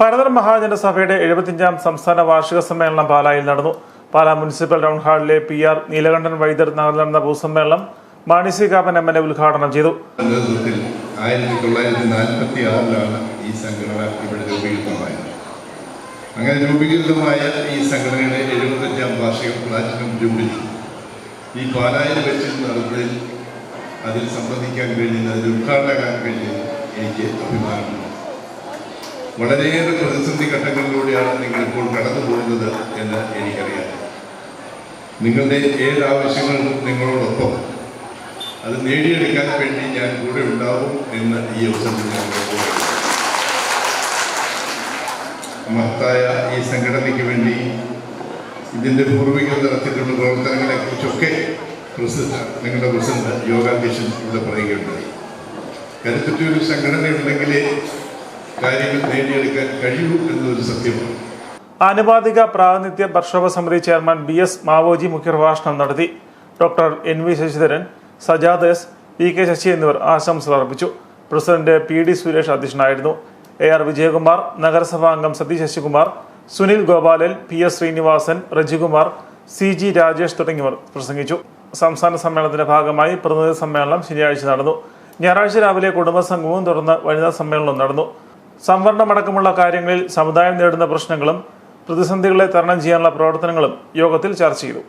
ഭാരതർ മഹാജനസഭയുടെ എഴുപത്തിയഞ്ചാം സംസ്ഥാന വാർഷിക സമ്മേളനം പാലായിൽ നടന്നു. പാലാ മുനിസിപ്പൽ ടൗൺ ഹാളിലെ പി ആർ നീലകണ്ഠൻ വൈദ്യർ നടന്ന പൊതുസമ്മേളനം Mani C Kappan M L A ഉദ്ഘാടനം ചെയ്തു. നേതൃത്വത്തിൽ ആയിരത്തി തൊള്ളായിരത്തി ഈ സംഘടന രൂപീകൃതമായത്. അങ്ങനെ രൂപീകൃതമായ ഈ സംഘടനയുടെ എഴുപത്തഞ്ചാം വാർഷിക പ്ലാറ്റിനം ജൂബിലി ഈ പാലായിൽ വെച്ച് നടന്നതിൽ അതിൽ സംബന്ധിക്കാൻ കഴിഞ്ഞത് അതിൽ ഉദ്ഘാടനം കഴിഞ്ഞത് എനിക്ക് അഭിമാനമുണ്ട്. വളരെയേറെ പ്രതിസന്ധി ഘട്ടങ്ങളിലൂടെയാണ് നിങ്ങൾ ഇപ്പോൾ കടന്നു പോകുന്നത് എന്ന് എനിക്കറിയാം നിങ്ങളുടെ ഏത് ആവശ്യങ്ങളും നിങ്ങളോടൊപ്പം അത് നേടിയെടുക്കാൻ വേണ്ടി ഞാൻ കൂടെ ഉണ്ടാവും എന്ന് ഈ അവസരത്തിൽ ഞാൻ. മഹത്തായ ഈ സംഘടനയ്ക്ക് വേണ്ടി ഇതിന്റെ പൂർവികർ നടത്തിയിട്ടുള്ള പ്രവർത്തനങ്ങളെക്കുറിച്ചൊക്കെ നിങ്ങളുടെ പ്രസിഡന്റ് യോഗാധ്യക്ഷൻ ഇവിടെ പറയുകയുണ്ടായി കരുത്തുറ്റൊരു സംഘടനയുണ്ടെങ്കിലേ എന്നൊരു ആനുപാതിക പ്രാതിനിധ്യ പ്രക്ഷോഭ സമിതി ചെയർമാൻ ബി എസ് മാവോജി മുഖ്യപ്രഭാഷണം നടത്തി. Doctor N V Sasidharan Sajad S P K Sasi എന്നിവർ ആശംസകൾ അർപ്പിച്ചു. പ്രസിഡന്റ് പി ഡി സുരേഷ് അധ്യക്ഷനായിരുന്നു. എ ആർ വിജയകുമാർ നഗരസഭാ അംഗം Satheesh Sasikumar Sunil Gopalan P S Srinivasan Rejikumar C G Rajesh തുടങ്ങിയവർ പ്രസംഗിച്ചു. സംസ്ഥാന സമ്മേളനത്തിന്റെ ഭാഗമായി പ്രതിനിധി സമ്മേളനം ശനിയാഴ്ച നടന്നു. ഞായറാഴ്ച രാവിലെ കുടുംബസംഘവും തുടർന്ന് വനിതാ സമ്മേളനവും നടന്നു. സംവരണമടക്കമുള്ള കാര്യങ്ങളിൽ സമുദായം നേരിടുന്ന പ്രശ്നങ്ങളും പ്രതിസന്ധികളെ തരണം ചെയ്യാനുള്ള പ്രവർത്തനങ്ങളും യോഗത്തിൽ ചർച്ച ചെയ്തു.